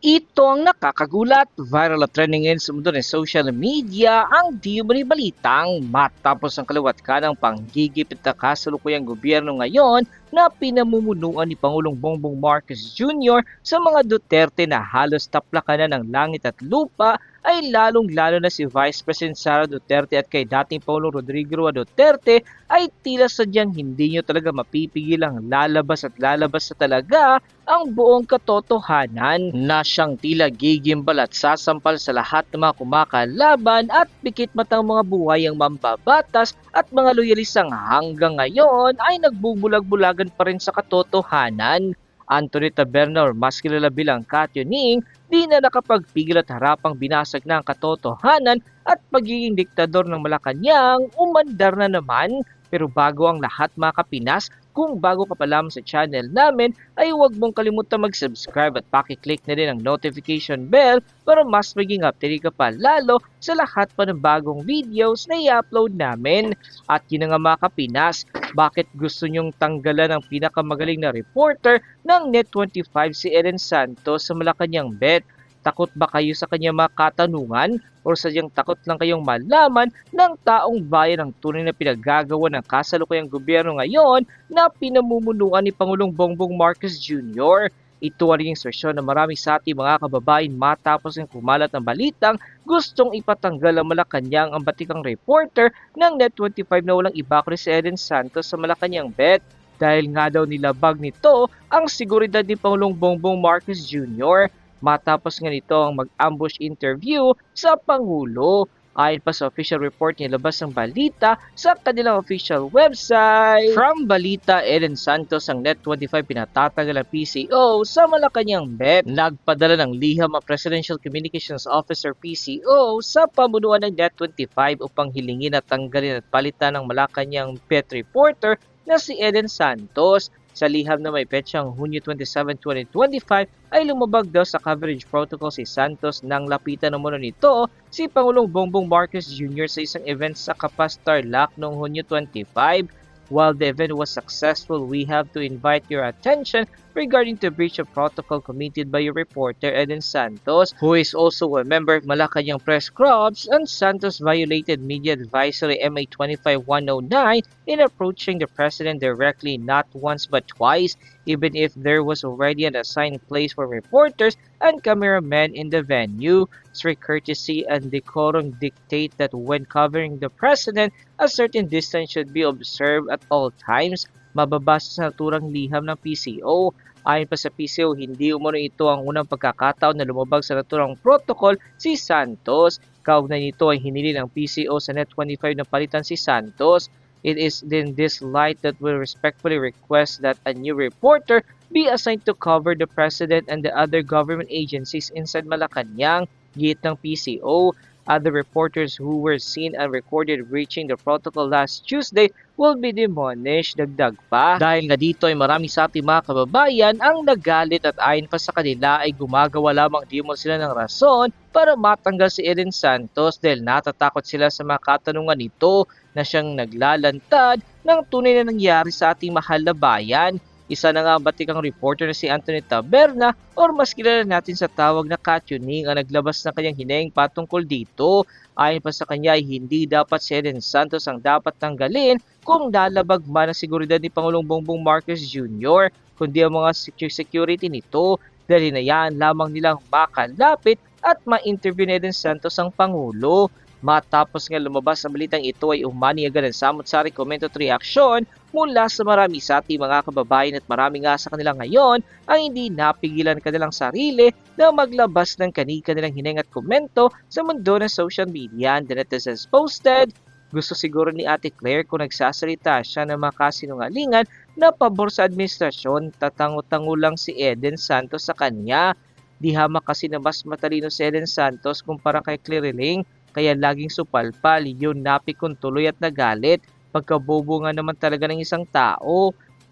Ito ang nakakagulat, viral at trending ngayon sa mundo ng social media ang di balitang matapos ang kaliwat ka ng panggigipit na kasalukuyang gobyerno ngayon na pinamumunuan ni Pangulong Bongbong Marcos Jr. sa mga Duterte na halos taplakan na ng langit at lupa ay lalong-lalo na si Vice President Sara Duterte at kay dating Pangulong Rodrigo Roa Duterte ay tila sadyang hindi nyo talaga mapipigil ang lalabas at lalabas sa talaga ang buong katotohanan na siyang tila gigimbal at sasampal sa lahat ng mga kumakalaban at pikit matang mga buhay ang mambabatas at mga loyalistang hanggang ngayon ay nagbubulag-bulagan pa rin sa katotohanan. Anthony Taberna or mas kilala bilang Katyuning, di na nakapagpigil at harapang binasag na ang katotohanan at pagiging diktador ng Malacanang umandar na naman. Pero bago ang lahat mga kapinas, kung bago ka pa lamang sa channel namin, ay huwag mong kalimutan mag-subscribe at pakiclick na din ang notification bell para mas maging update ka pa lalo sa lahat pa ng bagong videos na i-upload namin. At yun nga mga kapinas, bakit gusto nyong tanggalan ang pinakamagaling na reporter ng Net25 si Ellen Santos sa Malacanang Bet? Takot ba kayo sa kanyang mga katanungan o sadyang takot lang kayong malaman ng taong bayan ang tunay na pinagagawa ng kasalukuyang gobyerno ngayon na pinamumunuan ni Pangulong Bongbong Marcos Jr. Ito ang naging sersyon ng marami sa ating mga kababayan matapos ang kumalat ng balitang gustong ipatanggal ang Malacanang ang batikang reporter ng Net25 na walang iba kundi si Eden Santos sa Malacanang Bet dahil nga daw nilabag nito ang seguridad ni Pangulong Bongbong Marcos Jr. Matapos nga nito ang mag-ambush interview sa Pangulo. Ayon pa sa official report nilabas ng balita sa kanilang official website. From Balita, Eden Santos ang Net25 pinatatagal ang PCO sa Malacanang BEP. Nagpadala ng liham ang Presidential Communications Officer PCO sa pamunuan ng Net25 upang hilingin at tanggalin at palitan ng Malacanang BET reporter na si Eden Santos. Sa liham na may petsang Hunyo 27, 2025 ay lumabag daw sa coverage protocol si Santos nang lapitan naman nito si Pangulong Bongbong Marcos Jr. sa isang event sa Kapas Tarlac noong Hunyo 25. While the event was successful, we have to invite your attention regarding the breach of protocol committed by your reporter Eden Santos, who is also a member of Malacanang Press Clubs, and Santos violated Media Advisory MA 25109 in approaching the president directly not once but twice, even if there was already an assigned place for reporters and cameramen in the venue. Strict courtesy and decorum dictate that when covering the president, a certain distance should be observed at all times. Mababasa sa naturang liham ng PCO. Ayon pa sa PCO, hindi umano ito ang unang pagkakataon na lumabag sa naturang protocol si Santos. Kaugnay nito ay hinili ng PCO sa Net25 na palitan si Santos. It is in this light that we respectfully request that a new reporter be assigned to cover the President and the other government agencies inside Malacanang, gate ng PCO. Other reporters who were seen and recorded breaching the protocol last Tuesday will be demolished. Dagdag pa. Dahil nga dito ay marami sa ating mga kababayan ang nagalit at ayon pa sa kanila ay gumagawa lamang di sila ng rason para matanggal si Eden Santos dahil natatakot sila sa mga katanungan nito na siyang naglalantad ng tunay na nangyari sa ating mahal na bayan. Isa na nga ang batikang reporter na si Anthony Taberna or mas kilala natin sa tawag na Katyuning ang naglabas ng kanyang hineng patungkol dito. Ayon pa sa kanya ay hindi dapat si Eden Santos ang dapat tanggalin kung lalabag man ang seguridad ni Pangulong Bongbong Marcos Jr. kundi ang mga security nito dahil hinayaan lamang nilang makalapit at ma-interview ni Eden Santos ang Pangulo. Matapos nga lumabas ang balitang ito ay umani agad ang samot-sari comment at reaksyon mula sa marami sa ating mga kababayan at marami nga sa kanila ngayon ang hindi napigilan kanilang sarili na maglabas ng kani-kanilang hineng at komento sa mundo ng social media and the netizens posted. Gusto siguro ni Ate Claire kung nagsasalita siya ng mga kasinungalingan na pabor sa administrasyon, tatango-tango lang si Eden Santos sa kanya. Di hamak kasi na mas matalino si Eden Santos kumpara kay Claire Ling kaya laging supalpal yun napikon tuloy at nagalit pagkabobo nga naman talaga ng isang tao.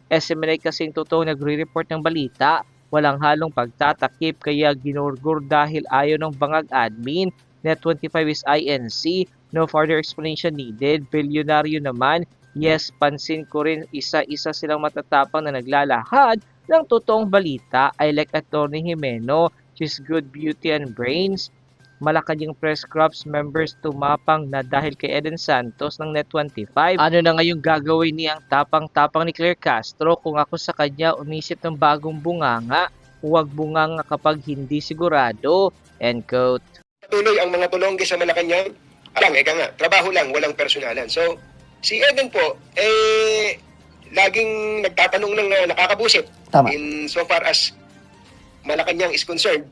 SMNI kasing totoo nagre-report ng balita, walang halong pagtatakip kaya ginurgur dahil ayaw ng bangag admin. Net25 is INC, no further explanation needed. Bilyonaryo naman, yes, pansin ko rin isa-isa silang matatapang na naglalahad ng totoong balita. I like Atty. Jimeno, She's good beauty and brains. Malacanang Press Corps members tumapang na dahil kay Eden Santos ng Net25. Ano na ngayong gagawin niyang tapang-tapang ni Claire Castro kung ako sa kanya umisip ng bagong bunganga? Huwag bunganga kapag hindi sigurado. End quote. Tuloy ang mga tulongge sa Malacanang. Alang, eka nga, trabaho lang, walang personalan. So, si Eden po, eh, laging nagtatanong ng uh, nakakabusit. Tama. In so far as Malacanang is concerned,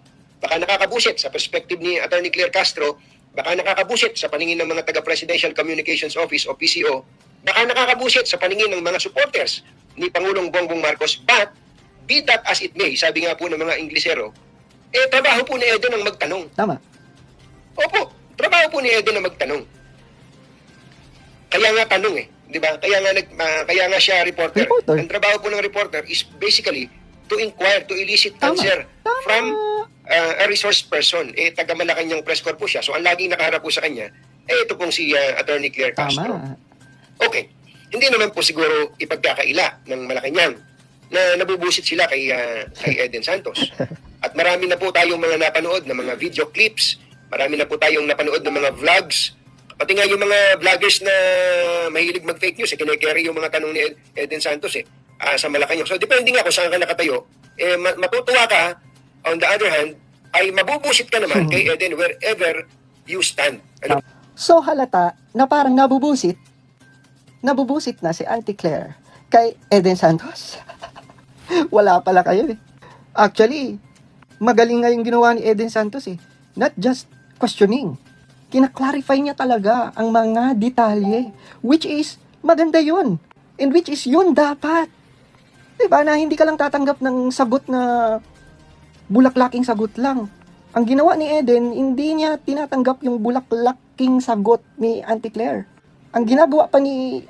baka nakakabusit sa perspective ni Attorney Claire Castro, baka nakakabusit sa paningin ng mga taga-Presidential Communications Office o PCO, baka nakakabusit sa paningin ng mga supporters ni Pangulong Bongbong Marcos, but be that as it may, sabi nga po ng mga Inglesero, eh, trabaho po ni Eden ang magtanong. Tama. Opo, trabaho po ni Eden na magtanong. Kaya nga tanong eh, 'di ba? Kaya nga nag ah, kaya nga siya reporter. Reporter. Ang trabaho po ng reporter is basically to inquire, to elicit Tama. answer Tama. from ah, a resource person. Eh taga Malacanang press corps po siya. So ang laging nakaharap po sa kanya, eh ito pong si ah, Attorney Claire Castro. Tama. Okay. Hindi naman po siguro ipagkakaila ng Malacanang na nabubusit sila kay ah, kay Eden Santos. At marami na po tayong mga napanood na mga video clips, marami na po tayong napanood na mga vlogs. Pati nga yung mga vloggers na mahilig mag-fake news, eh, kinikerry yung mga tanong ni Ed- Eden Santos eh, ah, sa Malacanang. So depende nga kung saan ka nakatayo, eh, ma- matutuwa ka, on the other hand, ay mabubusit ka naman Hmm. kay Eden wherever you stand. Ano So halata na parang nabubusit, nabubusit na si Auntie Claire kay Eden Santos. Wala pala kayo eh. Actually, magaling nga yung ginawa ni Eden Santos eh. Not just questioning. Kina-clarify niya talaga ang mga detalye. Which is, maganda yun. And which is yun dapat. Diba na hindi ka lang tatanggap ng sagot na bulaklaking sagot lang. Ang ginawa ni Eden, hindi niya tinatanggap yung bulaklaking sagot ni Auntie Claire. Ang ginagawa pa ni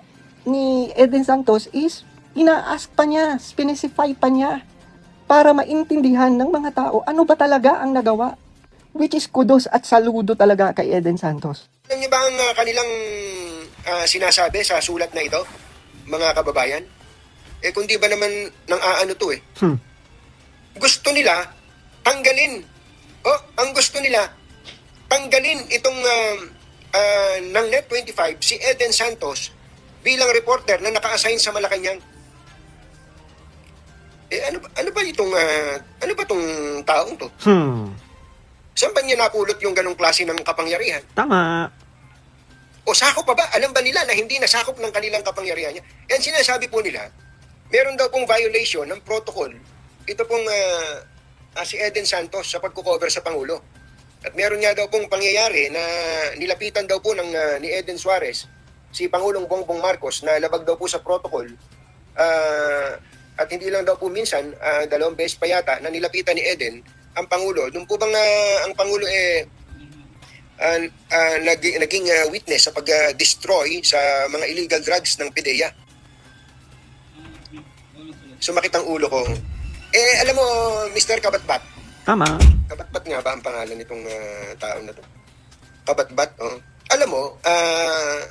ni Eden Santos is ina-ask pa niya, specify pa niya para maintindihan ng mga tao ano ba talaga ang nagawa. Which is kudos at saludo talaga kay Eden Santos. Alam niyo ba ang ah, kanilang ah, sinasabi sa sulat na ito, mga kababayan? Eh kung di ba naman nang aano to eh. Hmm. Gusto nila tanggalin. Oh, ang gusto nila tanggalin itong ah, ah, ng Net25 si Eden Santos bilang reporter na naka-assign sa Malacanang. Eh ano ano ba itong ah, ano ba tong taong to? Hmm. Saan ba niya napulot yung ganong klase ng kapangyarihan? Tama. O sakop pa ba? Alam ba nila na hindi nasakop ng kanilang kapangyarihan niya? Yan sinasabi po nila, meron daw pong violation ng protocol. Ito pong ah, ah, si Eden Santos sa pagkukover sa Pangulo. At meron nga daw pong pangyayari na nilapitan daw po ng ah, ni Eden Suarez si Pangulong Bongbong Marcos na labag daw po sa protocol. Ah, at hindi lang daw po minsan, ah, dalawang beses pa yata na nilapitan ni Eden ang Pangulo. Doon po bang ah, ang Pangulo eh uh, uh, naging, naging uh, witness sa pag-destroy sa mga illegal drugs ng PIDEA. Sumakit ang ulo ko. Eh, alam mo, Mr. Kabatbat, Tama. Kabatbat nga ba ang pangalan nitong uh, tao na to? Kabatbat, oh. Alam mo, ah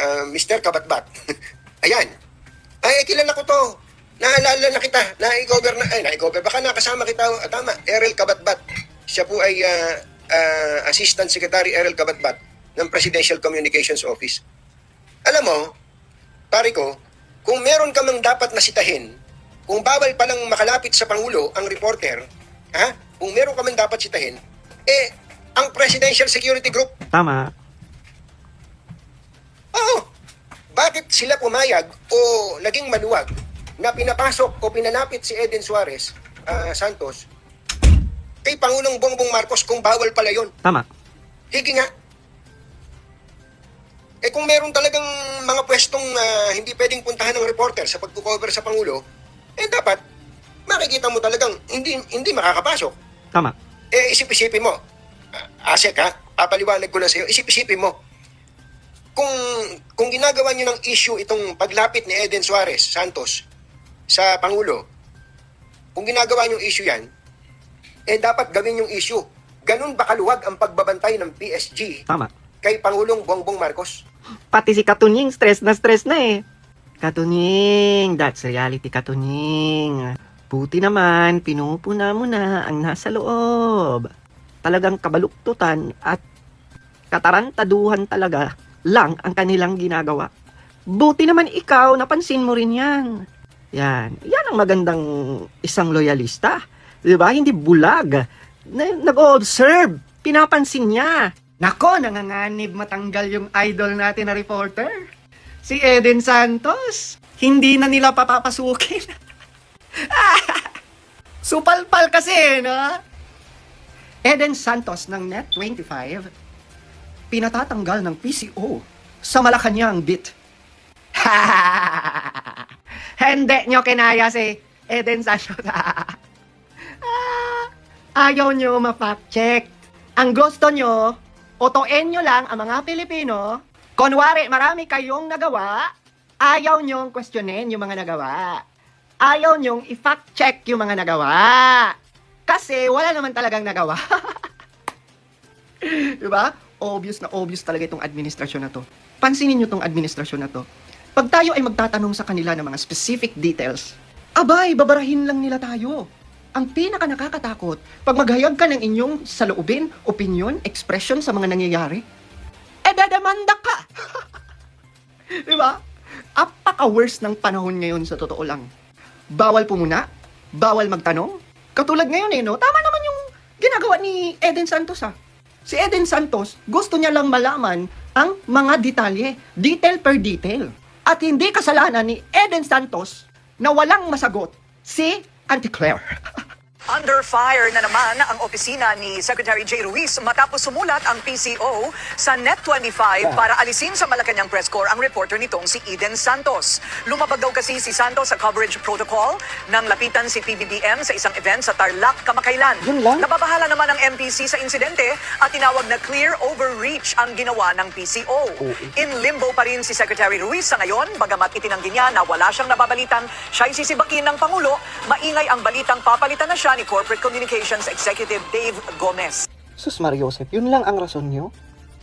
ah, Mr. Kabatbat, ayan, ay, kilala ko to. Naalala na kita, na-cover na, ay, na-cover, baka nakasama kita, ah, tama, Errol Kabatbat. Siya po ay ah, ah, Assistant Secretary Errol Kabatbat ng Presidential Communications Office. Alam mo, pare ko, kung meron ka mang dapat nasitahin, kung bawal pa lang makalapit sa Pangulo ang reporter, ha? Kung meron ka mang dapat sitahin, eh, ang Presidential Security Group, Tama. oo, bakit sila pumayag o naging maluwag na pinapasok o pinalapit si Eden Suarez ah, Santos kay Pangulong Bongbong Marcos kung bawal pala yon? Tama. Higi nga. Eh kung meron talagang mga pwestong ah, hindi pwedeng puntahan ng reporter sa pagkukover sa Pangulo, eh dapat makikita mo talagang hindi hindi makakapasok. Tama. Eh isip-isipin mo. Ah, Asek ha, papaliwanag ko lang sa iyo. Isip-isipin mo. Kung kung ginagawa niyo ng issue itong paglapit ni Eden Suarez Santos sa Pangulo, kung ginagawa niyo issue yan, eh dapat gawin yung issue. Ganun ba kaluwag ang pagbabantay ng PSG Tama. kay Pangulong Bongbong Marcos? Pati si Katunying stress na stress na eh. Katunying, that's reality Katunying. Buti naman, pinupuna mo na ang nasa loob. Talagang kabaluktutan at katarantaduhan talaga lang ang kanilang ginagawa. Buti naman ikaw, napansin mo rin yan. Yan. Yan ang magandang isang loyalista. Di ba? Hindi bulag. Na, nag-observe. Pinapansin niya. Nako, nanganganib matanggal yung idol natin na reporter. Si Eden Santos. Hindi na nila papapasukin. Supalpal kasi, no? Eden Santos ng Net25, pinatatanggal ng PCO sa Malacanang bit. Hindi nyo kinaya si Eden Santos. Ayaw nyo ma-fact check. Ang gusto nyo, otoin nyo lang ang mga Pilipino. Kunwari, marami kayong nagawa, ayaw nyong questionin yung mga nagawa. Ayaw nyong i-fact check yung mga nagawa. Kasi wala naman talagang nagawa. diba? Obvious na obvious talaga itong administrasyon na to. Pansinin nyo tong administrasyon na to. Pag tayo ay magtatanong sa kanila ng mga specific details, abay, babarahin lang nila tayo. Ang pinaka nakakatakot, pag maghayag ka ng inyong saloobin, opinion, expression sa mga nangyayari, eh dadamanda ka. Di ba? Apaka-worst ng panahon ngayon sa totoo lang. Bawal pumuna, bawal magtanong. Katulad ngayon eh, no? Tama naman yung ginagawa ni Eden Santos ah. Si Eden Santos, gusto niya lang malaman ang mga detalye, detail per detail. At hindi kasalanan ni Eden Santos na walang masagot si Auntie Claire. Under fire na naman ang opisina ni Secretary Jay Ruiz matapos sumulat ang PCO sa Net25 para alisin sa Malacanang Press Corps ang reporter nitong si Eden Santos. Lumabag daw kasi si Santos sa coverage protocol nang lapitan si PBBM sa isang event sa Tarlac kamakailan. Nababahala naman ang MPC sa insidente at tinawag na clear overreach ang ginawa ng PCO. In limbo pa rin si Secretary Ruiz sa ngayon, bagamat itinanggi niya na wala siyang nababalitang siya'y sisibakin ng Pangulo, maingay ang balitang papalitan na siya ni Corporate Communications Executive Dave Gomez. Sus Mariosep, yun lang ang rason nyo?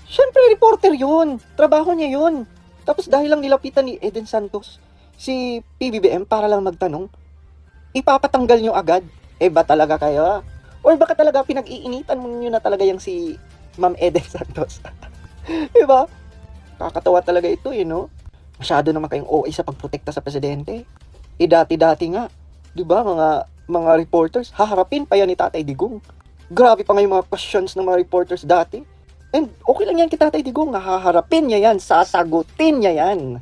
Siyempre, reporter yun. Trabaho niya yun. Tapos dahil lang nilapitan ni Eden Santos, si PBBM para lang magtanong, ipapatanggal nyo agad. Eh ba talaga kayo? Or baka talaga pinag-iinitan mo nyo na talaga yung si Ma'am Eden Santos? diba? Kakatawa talaga ito, you know? Masyado naman kayong OA sa pagprotekta sa presidente. Eh dati-dati nga, di ba mga mga reporters, haharapin pa yan ni Tatay Digong. Grabe pa nga yung mga questions ng mga reporters dati. And okay lang yan kay Tatay Digong, haharapin niya yan, sasagutin niya yan.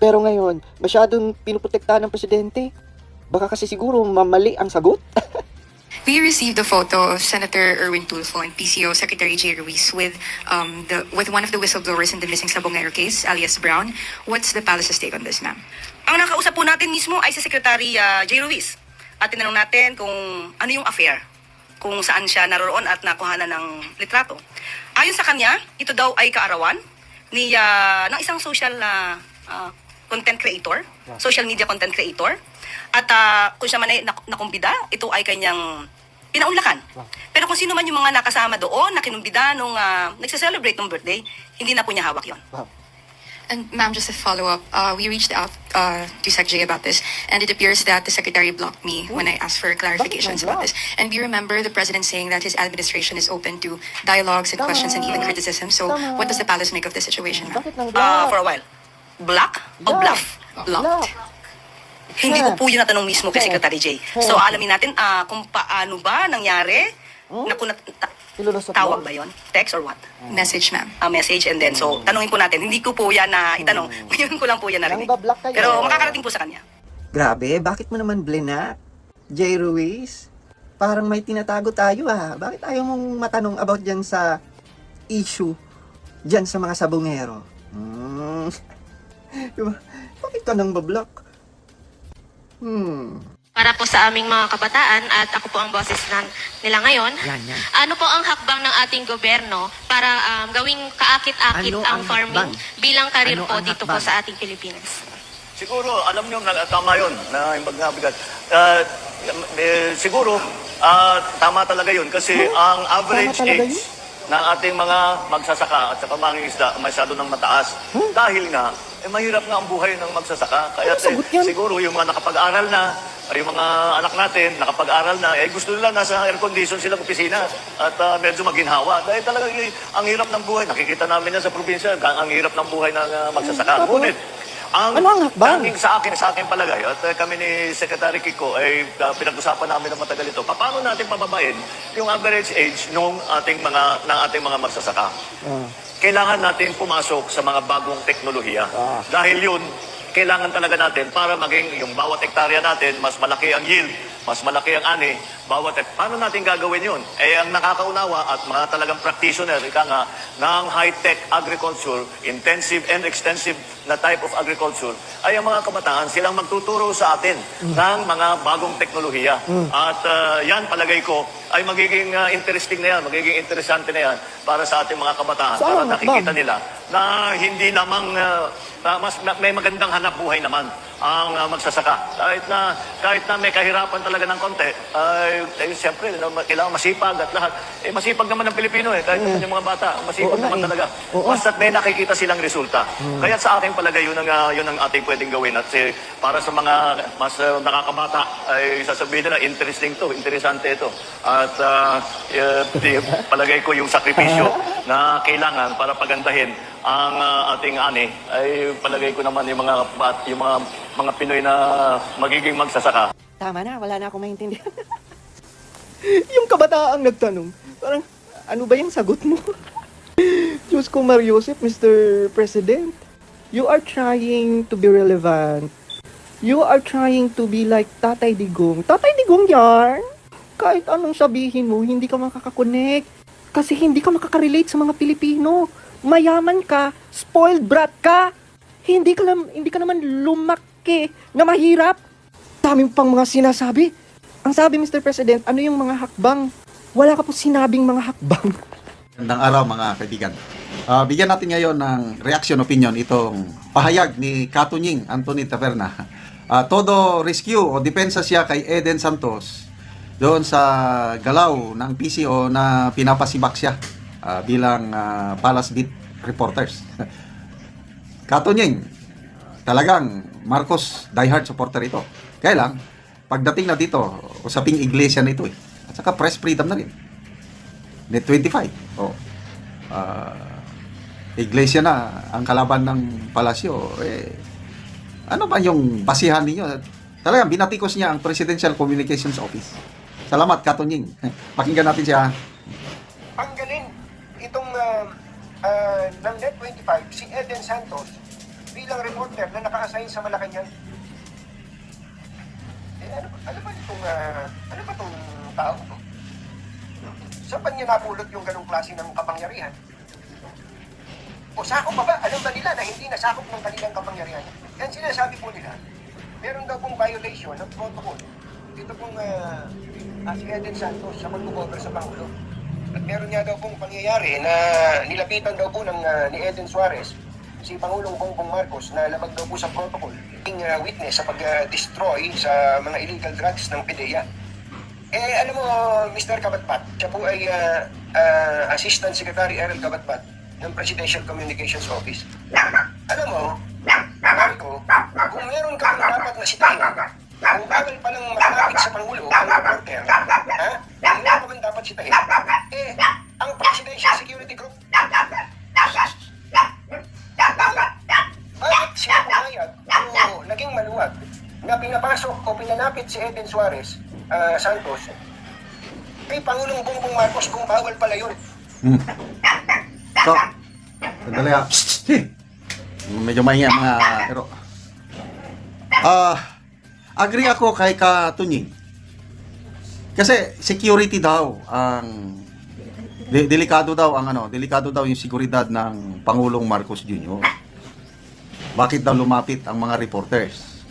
Pero ngayon, masyadong pinuprotektahan ng presidente. Baka kasi siguro mamali ang sagot. We received a photo of Senator Erwin Tulfo and PCO Secretary Jay Ruiz with um, the with one of the whistleblowers in the missing Sabongero case, alias Brown. What's the palace's take on this, ma'am? Ang nakausap po natin mismo ay si Secretary ah, Jay Ruiz. At tinanong natin kung ano yung affair, kung saan siya naroon at nakuha ng litrato. Ayon sa kanya, ito daw ay kaarawan ni ah, ng isang social na ah, content creator, social media content creator. At ah, kung siya man ay nak- nakumbida, ito ay kanyang pinaunlakan. Pero kung sino man yung mga nakasama doon, na kinumbida nung uh, nagsa-celebrate ng birthday, hindi na po niya hawak yon. And ma'am, just a follow-up. Uh, we reached out uh, to Sec J about this, and it appears that the secretary blocked me when I asked for clarifications about this. And we remember the president saying that his administration is open to dialogues and questions and even criticism. So, what does the palace make of this situation, ma'am? Bakit nang Ah, for a while. Black o bluff? Blocked. Hindi ko po yun natanong mismo kay Secretary Jay. So alamin natin ah, kung paano ba nangyari, na kung nat- Nilulusot tawag ba yon Text or what? Message, ma'am. A message and then so tanungin po natin. Hindi ko po yan na itanong. Ngayon ko lang po yan narinig. Nang bablock kayo. Pero makakarating po sa kanya. Grabe, bakit mo naman blinak? Jay Ruiz? Parang may tinatago tayo ah. Bakit ayaw mong matanong about dyan sa issue dyan sa mga sabongero? Hmm. diba? Bakit ka nang bablock? Hmm. Para po sa aming mga kabataan at ako po ang boses ng, nila ngayon. Yan, yan. Ano po ang hakbang ng ating gobyerno para um, gawing kaakit-akit Ano ang ang farming hakbang? bilang karir Ano po dito po hakbang? sa ating Pilipinas? Siguro, alam nyo, na, tama yun, na yung pagkabigat. Uh, eh, siguro, ah, tama talaga yun kasi ang average age ng ating mga magsasaka at saka mga isda masyado nang mataas. Dahil nga, eh, mahirap nga ang buhay ng magsasaka. Kaya Ano sagot yan? siguro yung mga nakapag-aral na, ay yung mga anak natin, nakapag-aral na, eh gusto nila nasa air condition silang opisina at ah, medyo maginhawa. Dahil talaga eh, ang hirap ng buhay. Nakikita namin yan sa probinsya, ga- ang hirap ng buhay ng ah, magsasaka. Ngunit, ang ano ang hakbang? tanging sa akin, sa akin palagay, at uh, kami ni Secretary Kiko ay uh, pinag-usapan namin ng matagal ito. Paano natin pababain yung average age ng ating mga ng ating mga magsasaka? Ah. Kailangan natin pumasok sa mga bagong teknolohiya. Ah. Dahil yun, kailangan talaga natin para maging yung bawat hektarya natin, mas malaki ang yield, mas malaki ang ani, bawat ek- Paano natin gagawin yun? Eh, ang nakakaunawa at mga talagang practitioner, ika nga, ng high-tech agriculture, intensive and extensive na type of agriculture, ay ang mga kabataan silang magtuturo sa atin ng mga bagong teknolohiya. At ah, yan, palagay ko, ay magiging ah, interesting na yan, magiging interesante na yan para sa ating mga kabataan, Saan? Para nakikita nila na hindi namang ah, na mas na- may magandang hanap buhay naman ang ah, magsasaka. Kahit na kahit na may kahirapan talaga ng konti, ay eh, siyempre kailangan masipag at lahat. Eh masipag naman ng Pilipino eh, kahit naman yung mga bata, masipag Oo naman eh. talaga. Oo. Basta't may nakikita silang resulta. Kaya sa akin palagay yun ang ah, yun ang ating pwedeng gawin at eh, para sa mga mas ah, nakakabata ay sasabihin nila interesting to, interesante ito. At ah, eh, palagay ko yung sakripisyo na kailangan para pagandahin ang ah, ating ani ay palagay ko naman yung mga bat- yung mga mga Pinoy na magiging magsasaka. Tama na, wala na akong maintindihan. yung kabataang nagtanong, parang, ano ba yung sagot mo? Diyos ko, Mariosep, Mr. President, you are trying to be relevant. You are trying to be like Tatay Digong. Tatay Digong yan! Kahit anong sabihin mo, hindi ka makakakonect. Kasi hindi ka makakarelate sa mga Pilipino. Mayaman ka, spoiled brat ka. Hindi ka, lam, hindi ka naman lumaki na mahirap. Dami pang mga sinasabi. Ang sabi, Mr. President, ano yung mga hakbang? Wala ka po sinabing mga hakbang. Magandang araw mga kaibigan. Ah, bigyan natin ngayon ng reaction opinion itong pahayag ni Katunying Anthony Taverna. Ah, todo rescue o depensa siya kay Eden Santos doon sa galaw ng PCO na pinapasibak siya ah, bilang ah, Palace Beat reporters. Katunying, talagang Marcos diehard supporter ito. Kaya lang, pagdating na dito, usaping iglesia na ito eh. At saka press freedom na rin. Net 25. Oh. Ah, iglesia na ang kalaban ng palasyo. Eh, ano ba yung basihan ninyo? Talagang binatikos niya ang Presidential Communications Office. Salamat, Katunying. Pakinggan natin siya. Net25 si Eden Santos bilang reporter na naka-assign sa Malacanang. Eh, ano, ano ba itong, ah, ano ba itong tao to? Saan ba niya napulot yung ganong klase ng kapangyarihan? O sakop pa ba? Alam ba nila na hindi nasakop ng kanilang kapangyarihan? Yan sinasabi po nila, meron daw pong violation ng protocol. Ito pong ah, si Eden Santos sa pag-cover sa Pangulo. At meron nga daw pong pangyayari na nilapitan daw po ng ah, ni Eden Suarez si Pangulong Bongbong Marcos na labag daw po sa protocol yung ah, witness sa pag-destroy sa mga illegal drugs ng PDEA. Eh, alam mo, Mr. Kabatpat, siya po ay ah, ah, Assistant Secretary Errol Kabatpat ng Presidential Communications Office. Alam mo, Marco, kung meron ka pang dapat na sitahin, kung bagal pa lang malapit sa Pangulo ang reporter, ha? Kung meron ka pang dapat sitahin, eh, ang Presidential Security Group, bakit siya pumayag o naging maluwag na pinapasok o pinanapit si Eden Suarez ah, Santos kay Pangulong Bongbong Marcos kung bawal pala yun? Hmm. So, sandali ah. Medyo maingay ang mga pero Ah, agree ako kay Katunying. Kasi security daw ang de- delikado daw ang ano, delikado daw yung seguridad ng Pangulong Marcos Jr. Bakit daw lumapit ang mga reporters?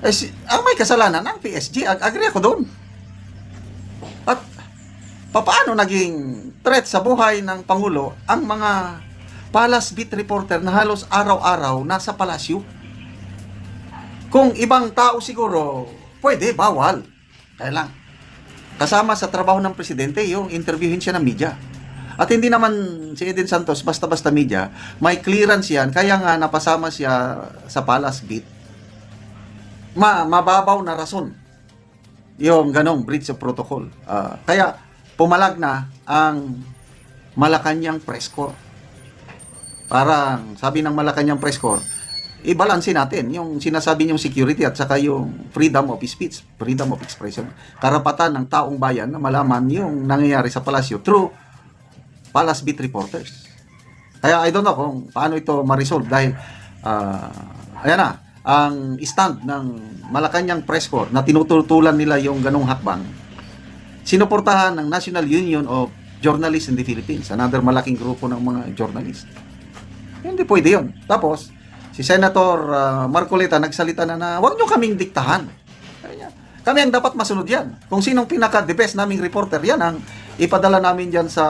Eh, si, ang may kasalanan ang PSG. Ag- agree ako doon. At papaano naging threat sa buhay ng Pangulo ang mga Palace Beat reporter na halos araw-araw nasa palasyo? Kung ibang tao siguro, pwede, bawal. Kaya lang, kasama sa trabaho ng presidente yung interviewin siya ng media. At hindi naman si Eden Santos basta-basta media, may clearance yan, kaya nga napasama siya sa Palace Beat. Ma mababaw na rason yung ganong breach of protocol. Ah, kaya pumalag na ang Malacanang Press Corps. Parang sabi ng Malacanang Press Corps, i-balance natin yung sinasabi niyong security at saka yung freedom of speech, freedom of expression, karapatan ng taong bayan na malaman yung nangyayari sa palasyo through Palace Beat reporters. Kaya I don't know kung paano ito ma-resolve dahil ah, ayan na, ang stand ng Malacanang Press Corps na tinututulan nila yung ganong hakbang, sinuportahan ng National Union of Journalists in the Philippines, another malaking grupo ng mga journalist. Hindi pwede yun. Tapos, si Senator ah, Marcoleta nagsalita na na, huwag nyo kaming diktahan. Kami ang dapat masunod yan. Kung sinong pinaka-the best naming reporter, yan ang ipadala namin dyan sa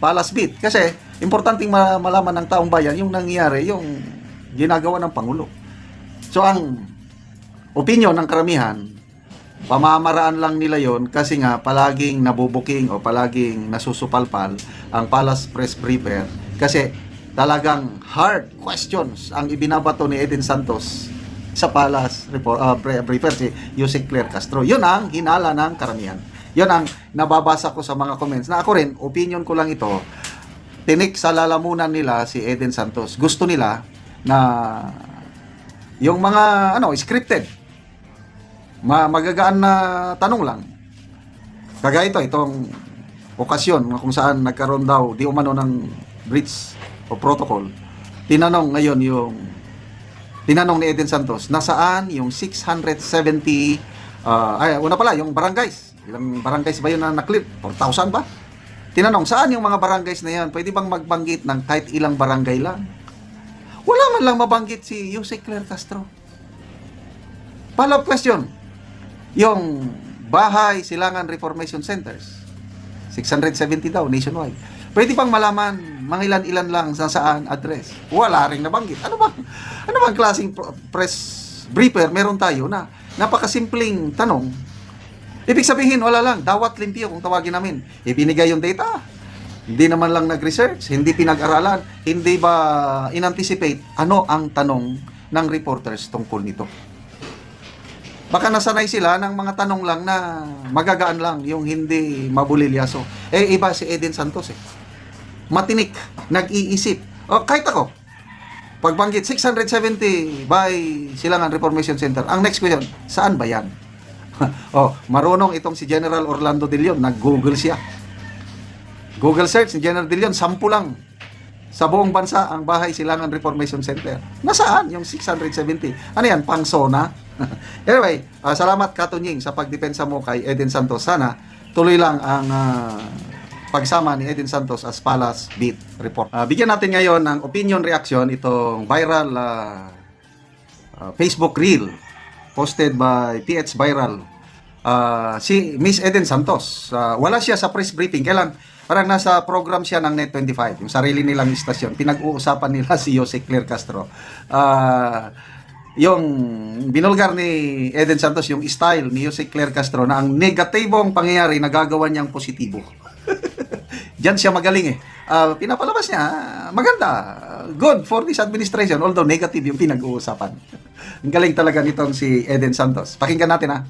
Palace Beat. Kasi, importanteng ma- malaman ng taong bayan yung nangyayari, yung ginagawa ng Pangulo. So, ang opinion ng karamihan, pamamaraan lang nila yon kasi nga palaging nabubuking o palaging nasusupalpal ang Palace Press Briefer kasi talagang hard questions ang ibinabato ni Eden Santos sa Palace uh, Briefer si Yusek Claire Castro. Yun ang hinala ng karamihan. Yun ang nababasa ko sa mga comments na ako rin, opinion ko lang ito, tinik sa lalamunan nila si Eden Santos. Gusto nila na yung mga ano scripted ma magagaan na tanong lang. Kagaya ito, itong okasyon kung saan nagkaroon daw di umano ng breach o protocol. Tinanong ngayon yung tinanong ni Eden Santos, nasaan yung 670 ah, ay una pala yung barangays. Ilang barangays ba yun na na-clear? 4,000 ba? Tinanong, saan yung mga barangays na yan? Pwede bang magbanggit ng kahit ilang barangay lang? Wala man lang mabanggit si Jose Claire Castro. Follow-up question. Yung bahay silangan reformation centers 670 daw nationwide pwede bang malaman mangilan-ilan lang sa saan address? Wala ring nabanggit. Ano bang ano bang klaseng press briefer meron tayo na napakasimpleng tanong. Ibig sabihin wala lang. Dawat limpyo kung tawagin namin. Ibinigay yung data. Hindi naman lang nag-research hindi pinag-aralan hindi ba inanticipate ano ang tanong ng reporters tungkol nito. Baka nasanay sila ng mga tanong lang na magagaan lang, yung hindi mabulilyaso. Eh, iba si Eden Santos eh. Matinik, nag-iisip. O, kahit ako, pagbanggit 670 by Silangan Reformation Center. Ang next question, saan ba yan? oh, marunong itong si General Orlando De Leon, nag-google siya. Google search ni General De Leon, sampu lang. Sa buong bansa, ang bahay Silangan Reformation Center. Nasaan yung 670? Ano yan, pang zona? anyway, ah, salamat Katunying sa pagdepensa mo kay Eden Santos. Sana tuloy lang ang ah, pagsama ni Eden Santos as Palace Beat Report. Ah, bigyan natin ngayon ng opinion reaction itong viral ah, ah, Facebook reel posted by PH Viral. Ah, si Miss Eden Santos. Ah, wala siya sa press briefing. Kailan? Parang nasa program siya ng Net25, yung sarili nilang istasyon. Pinag-uusapan nila si Jose Claire Castro. Ah, yung binulgar ni Eden Santos yung style ni Jose Claire Castro na ang negatibong pangyayari nagagawa niyang positibo. Diyan siya magaling eh. Ah, pinapalabas niya, maganda, good for this administration, although negative yung pinag-uusapan. ang galing talaga nitong si Eden Santos. Pakinggan natin ah.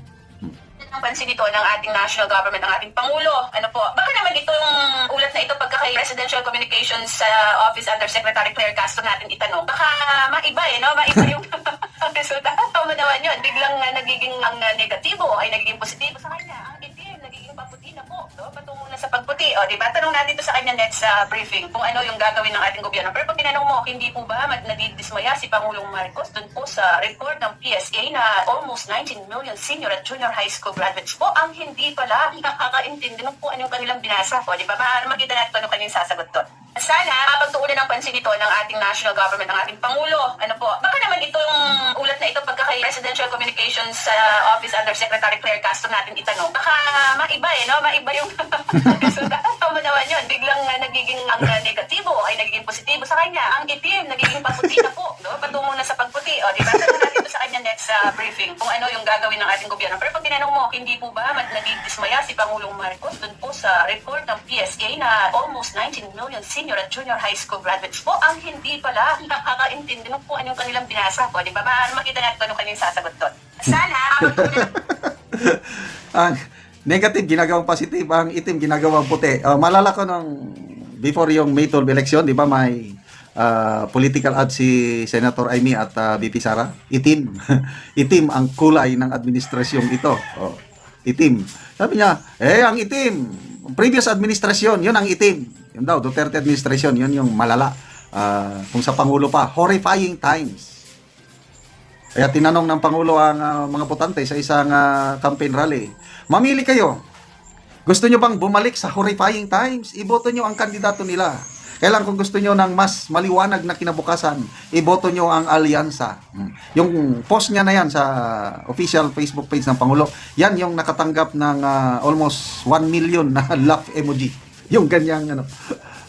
ang pansin ito ng ating national government, ng ating Pangulo. Ano po, baka naman itong ulat na ito pagka kay Presidential Communications sa Office Under Secretary Claire Castro natin itanong. Baka maiba eh, no? Maiba yung resulta. Tama naman yun. Biglang uh, nagiging ang uh, negatibo ay nagiging positibo sa kanya. Ang sa pagputi. O, di ba? Tanong natin ito sa kanya next sa briefing kung ano yung gagawin ng ating gobyerno. Pero pag tinanong mo, hindi po ba nadidismaya si Pangulong Marcos dun po sa report ng PSA na almost 19 million senior at junior high school graduates po ang hindi pala nakakaintindi ng po anong kanilang binasa po. Di ba? Para makita natin ano kanilang sasagot doon. Sana mapagtuunan ng pansin ito ng ating national government, ng ating Pangulo. Ano po, baka naman itong ulat na ito pagka kay Presidential Communications sa Office Under Secretary Claire Castro natin itanong. Baka maiba eh, no? Maiba yung resulta. Tama naman yun. Biglang uh, nagiging ang uh, negatibo ay nagiging positibo sa kanya. Ang itim, nagiging paputi na po. No? Patungo na sa pagputi. O, di ba? Tanong natin sa kanya next sa briefing kung ano yung gagawin ng ating gobyerno. Pero pag tinanong mo, hindi po ba mad nagdidismaya si Pangulong Marcos dun po sa report ng PSA na almost 19 million senior at junior high school graduates po ang hindi pala nakakaintindi mo po anong kanilang binasa po. Di ba? Maaari makita natin kung ano kanilang sasagot doon. Sana, ang negative ginagawang positive, ang itim ginagawang puti. Uh, malala ko nung before yung May 12 election, di ba may ah, political ad si Senator Amy at ah, BP Sara? Itim. itim ang kulay ng administrasyong ito. Oh, itim. Sabi niya, eh ang itim, previous administrasyon, yun ang itim. Yun daw, Duterte administration, yun yung malala. Ah, kung sa Pangulo pa, horrifying times. Kaya tinanong ng Pangulo ang ah, mga botante sa isang ah, campaign rally, mamili kayo. Gusto nyo bang bumalik sa horrifying times? Iboto nyo ang kandidato nila. Kailan kung gusto nyo ng mas maliwanag na kinabukasan, iboto nyo ang alyansa. Hmm. Yung post niya na yan sa official Facebook page ng Pangulo, yan yung nakatanggap ng ah, almost 1 million na laugh emoji. Yung ganyang ano.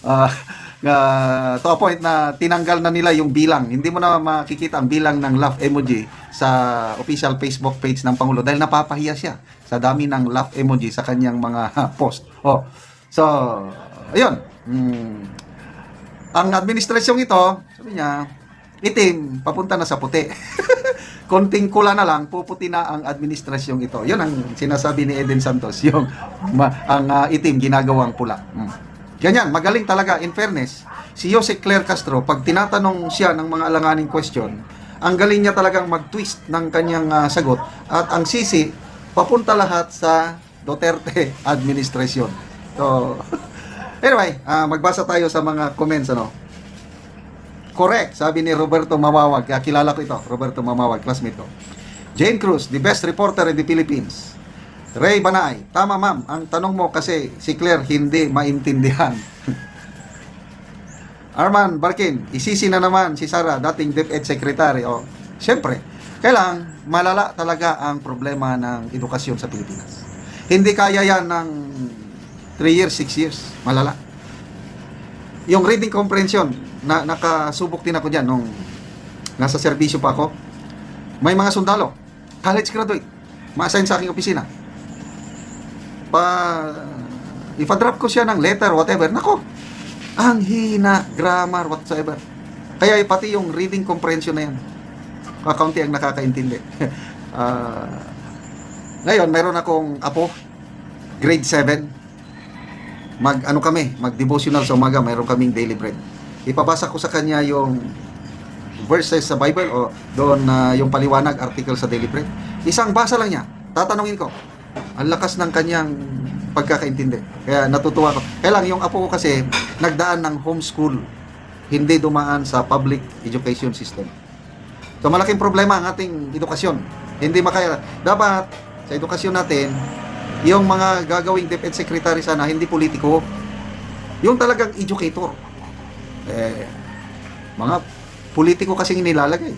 ah, ah, to a point na tinanggal na nila yung bilang. Hindi mo na makikita ang bilang ng laugh emoji sa official Facebook page ng Pangulo dahil napapahiya siya sa dami ng laugh emoji sa kanyang mga post. Oh. So, ayun. Mm, ang administrasyong ito, sabi niya, itim, papunta na sa puti. Konting kula na lang, puputi na ang administrasyong ito. Yun ang sinasabi ni Eden Santos, yung ma- ang ah, itim ginagawang pula. Mm. Ganyan, magaling talaga, in fairness. Si Jose Claire Castro, pag tinatanong siya ng mga alanganing question, ang galing niya talagang mag-twist ng kanyang ah, sagot at ang sisi, papunta lahat sa Duterte administration. So, anyway, ah, magbasa tayo sa mga comments, ano. Correct, sabi ni Roberto Mamawag. Ah, kilala ko ito, Roberto Mamawag, classmate ko. Jane Cruz, the best reporter in the Philippines. Ray Banay, tama ma'am, ang tanong mo kasi si Claire hindi maintindihan. Arman Barkin, isisi na naman si Sara, dating DepEd Secretary. O, syempre, kailang malala talaga ang problema ng edukasyon sa Pilipinas. Hindi kaya yan ng 3 years, 6 years. Malala. Yung reading comprehension, na, nakasubok din ako dyan nung nasa serbisyo pa ako. May mga sundalo, college graduate, ma-assign sa aking opisina. Pa, ipa-drop ko siya ng letter, whatever. Nako, ang hina, grammar, whatsoever. Kaya pati yung reading comprehension na yan, kakaunti ang nakakaintindi. Ah, ngayon, meron akong apo, grade 7. Mag, ano kami, mag-devotional sa umaga, meron kaming daily bread. Ipabasa ko sa kanya yung verses sa Bible o doon na yung paliwanag article sa daily bread. Isang basa lang niya. Tatanungin ko. Ang lakas ng kanyang pagkakaintindi. Kaya natutuwa ko. Kaya lang yung apo ko kasi nagdaan ng homeschool. Hindi dumaan sa public education system. So malaking problema ang ating edukasyon. Hindi makaya. Dapat sa edukasyon natin, yung mga gagawing DepEd Secretary sana, hindi politiko. Yung talagang educator. Eh, mga politiko kasing nilalagay.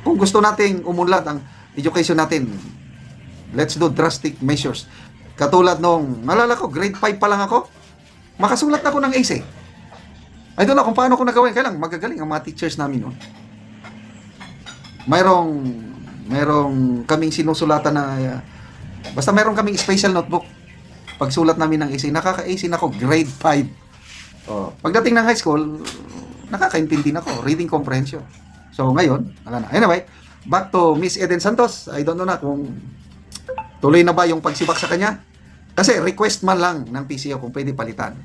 Kung gusto nating umunlad ang education natin, let's do drastic measures. Katulad nung, malala ko, grade 5 pa lang ako, makasulat ako ng ace eh. I don't know kung paano ko nagawin. Kaya lang, magagaling ang mga teachers namin. No? Mayroong, mayroong kaming sinusulatan na, uh, basta mayroong kaming special notebook. Pagsulat namin ng ace, nakaka-ace na ako, grade 5. Oh, pagdating ng high school, nakakaintindi na ako, reading comprehension. So ngayon, wala na. Anyway, back to Miss Eden Santos. I don't know na kung tuloy na ba yung pagsibak sa kanya. Kasi request man lang ng PCO kung pwede palitan.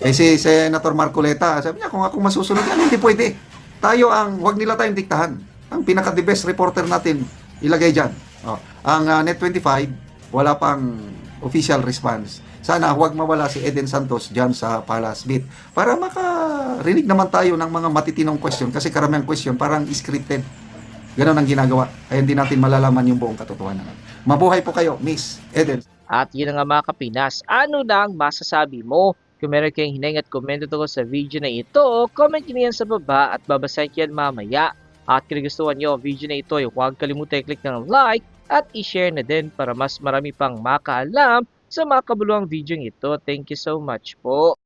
Eh si Senator Marcoleta, sabi niya kung ako masusunod yan, hindi pwede. Tayo ang, wag nila tayong diktahan. Ang pinaka the best reporter natin, ilagay dyan. Oh, ang uh, Net25, wala pang official response. Sana huwag mawala si Eden Santos dyan sa Palace Beat para makarinig naman tayo ng mga matitinong question kasi karamihang question parang scripted. Ganon ang ginagawa. Kaya hindi natin malalaman yung buong katotohanan. Mabuhay po kayo, Miss Eden. At yun nga mga kapinas, ano na ang masasabi mo? Kung meron kayong hinang at komento tungkol sa video na ito, comment nyo yan sa baba at babasahin ko yan mamaya. At kung gustuhan nyo ang video na ito, huwag kalimutan i-click ng like at i-share na din para mas marami pang makaalam sa mga kabuluhang video ito. Thank you so much po.